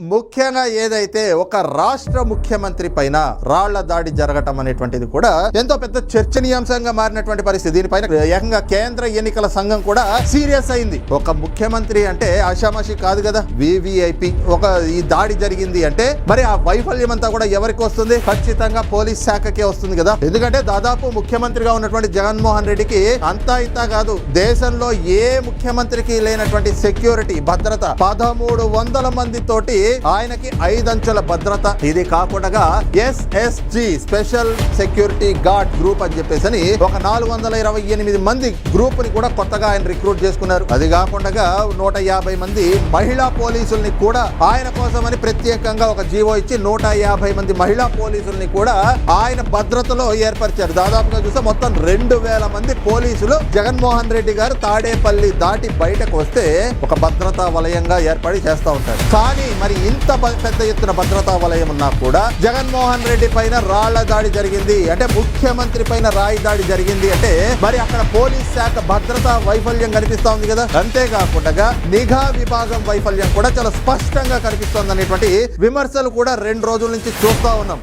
ముఖ్యంగా ఏదైతే ఒక రాష్ట్ర ముఖ్యమంత్రి పైన రాళ్ళ దాడి జరగటం అనేటువంటిది కూడా ఎంతో పెద్ద చర్చనీయాంశంగా మారినటువంటి పరిస్థితి. దీనిపైన ఏకంగా కేంద్ర ఎన్నికల సంఘం కూడా సీరియస్ అయింది. ఒక ముఖ్యమంత్రి అంటే ఆషామాషి కాదు కదా వివిఐపి ఒక ఈ దాడి జరిగింది అంటే మరి ఆ వైఫల్యం అంతా కూడా ఎవరికి వస్తుంది? ఖచ్చితంగా పోలీస్ శాఖకే వస్తుంది కదా. ఎందుకంటే దాదాపు ముఖ్యమంత్రిగా ఉన్నటువంటి జగన్మోహన్ రెడ్డికి అంతా ఇంతా కాదు దేశంలో ఏ ముఖ్యమంత్రికి లేనటువంటి సెక్యూరిటీ భద్రత పదమూడు వందల మంది తోటి ఆయనకి ఐదంచెల భద్రత. ఇది కాకుండా SSG special security guard group అని చెప్పేసి అని ఒక నాలుగు వందల ఇరవై ఎనిమిది మంది గ్రూప్ని కూడా కొత్తగా ఆయన రిక్రూట్ చేసుకున్నారు. అది కాకుండా నూట యాభై మంది మహిళా పోలీసుల్ని కూడా ఆయన కోసమని ప్రత్యేకంగా ఒక జీవో ఇచ్చి నూట యాభై మంది మహిళా పోలీసుల్ని కూడా ఆయన భద్రతలో ఏర్పరిచారు. దాదాపుగా చూస్తే మొత్తం రెండు వేల మంది పోలీసులు జగన్మోహన్ రెడ్డి గారు తాడేపల్లి దాటి బయటకు వస్తే ఒక భద్రతా వలయంగా ఏర్పాటు చేస్తూ ఉంటారు. కానీ మరి ఇంత పెద్ద ఎత్తున భద్రతా వలయం ఉన్నా కూడా జగన్మోహన్ రెడ్డి పైన రాళ్ళ దాడి జరిగింది. అంటే ముఖ్యమంత్రి పైన రాయి దాడి జరిగింది. అంటే మరి అక్కడ పోలీస్ శాఖ భద్రతా వైఫల్యం కనిపిస్తా ఉంది కదా. అంతేకాకుండా నిఘా విభాగం వైఫల్యం కూడా చాలా స్పష్టంగా కనిపిస్తోంది అనేటువంటి విమర్శలు కూడా రెండు రోజుల నుంచి చూస్తా ఉన్నాం.